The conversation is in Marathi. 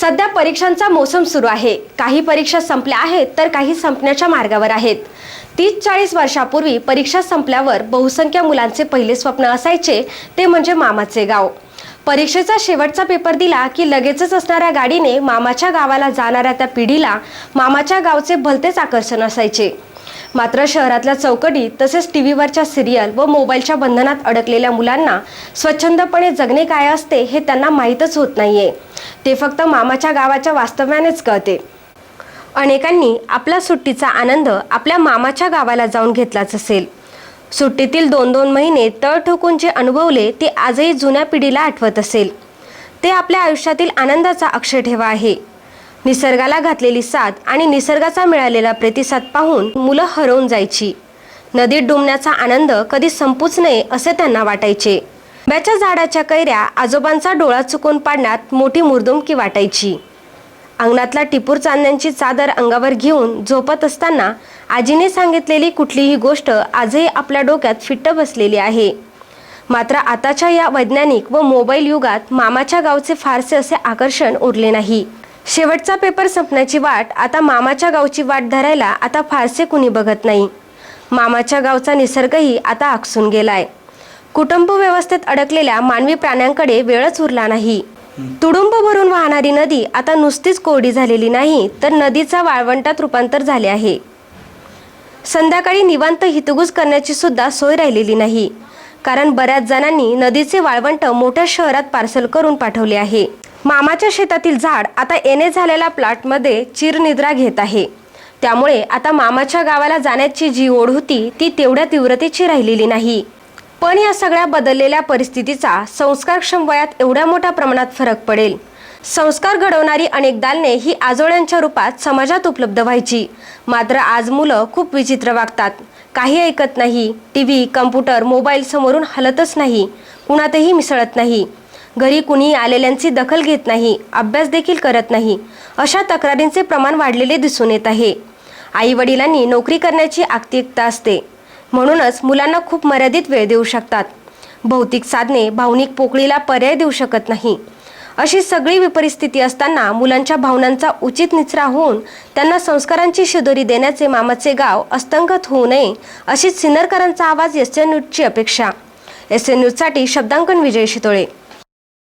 सध्या परीक्षांचा मोसम सुरू आहे. काही परीक्षा संपल्या आहेत तर काही संपण्याच्या मार्गावर आहेत. तीस चाळीस वर्षापूर्वी परीक्षा संपल्यावर बहुसंख्य मुलांचे पहिले स्वप्न असायचे ते म्हणजे मामाचे गाव. परीक्षेचा शेवटचा पेपर दिला की लगेचच असणाऱ्या गाडीने मामाच्या गावाला जाणाऱ्या त्या पिढीला मामाच्या गावचे भलतेच आकर्षण असायचे. मात्र शहरातल्या चौकटी तसेच टी व्हीवरच्या सिरियल व मोबाईलच्या बंधनात अडकलेल्या मुलांना स्वच्छंदपणे जगणे काय असते हे त्यांना माहीतच होत नाहीये. ते फक्त मामाच्या गावाच्या वास्तव्यानेच कळते. अनेकांनी आपला सुट्टीचा आनंद आपल्या मामाच्या गावाला जाऊन घेतलाच असेल. सुट्टीतील दोन दोन महिने तळ ठोकून जे अनुभवले ते आजही जुन्या पिढीला आठवत असेल. ते आपल्या आयुष्यातील आनंदाचा अक्षय ठेवा आहे. निसर्गाला घातलेली साथ आणि निसर्गाचा मिळालेला प्रतिसाद पाहून मुलं हरवून जायची. नदीत डुंबण्याचा आनंद कधी संपूच नये असे त्यांना वाटायचे. आंब्याच्या झाडाच्या कैऱ्या आजोबांचा डोळा चुकून पाडण्यात मोठी मुर्दुमकी वाटायची. अंगणातला टिपूर चांदण्यांची चादर अंगावर घेऊन झोपत असताना आजीने सांगितलेली कुठलीही गोष्ट आजही आपल्या डोक्यात फिट्ट बसलेली आहे. मात्र आताच्या या वैज्ञानिक व मोबाईल युगात मामाच्या गावचे फारसे असे आकर्षण उरले नाही. शेवटचा पेपर संपण्याची वाट आता मामाच्या गावची वाट धरायला आता फारसे कुणी बघत नाही. मामाच्या गावचा निसर्गही आता आकसून गेलाय. कुटुंब व्यवस्थेत अडकलेल्या मानवी प्राण्यांकडे वेळच उरला नाही. तुडुंब भरून वाहणारी नदी आता नुसतीच कोरडी झालेली नाही तर नदीचा वाळवंटात रूपांतर झाले आहे. संध्याकाळी निवांत हितगुज करण्याची सुद्धा सोय राहिलेली नाही. कारण बऱ्याच जणांनी नदीचे वाळवंट मोठ्या शहरात पार्सल करून पाठवले आहे. मामाच्या शेतातील झाड आता येणे झालेल्या प्लॉटमध्ये चिरनिद्रा घेत आहे. त्यामुळे आता मामाच्या गावाला जाण्याची जी ओढ होती ती तेवढ्या तीव्रतेची राहिलेली नाही. पण या सगळ्या बदललेल्या परिस्थितीचा संस्कारक्षम वयात एवढ्या मोठ्या प्रमाणात फरक पडेल. संस्कार घडवणारी अनेक दालने ही आजोळ्यांच्या रूपात समाजात उपलब्ध व्हायची. मात्र आज मुलं खूप विचित्र वागतात. काही ऐकत नाही. टी व्ही कम्प्युटर मोबाईल समोरून हलतच नाही. कुणातही मिसळत नाही. घरी कुणी आलेल्यांची दखल घेत नाही अभ्यास देखील करत नाही. अशा तक्रारींचे प्रमाण वाढलेले दिसून येत आहे. आई वडिलांनी नोकरी करण्याची आक्तिकता असते. म्हणूनच मुलांना खूप मर्यादित वेळ देऊ शकतात. भौतिक साधने भावनिक पोकळीला पर्याय देऊ शकत नाही. अशी सगळी विपरिस्थिती असताना मुलांच्या भावनांचा उचित निचरा होऊन त्यांना संस्कारांची शिदोरी देण्याचे मामाचे गाव अस्तंगत होऊ नये अशी सिन्नरकरांचा आवाज एस एन न्यूजची अपेक्षा. एस एन न्यूजसाठी शब्दांकन विजय शितोळे.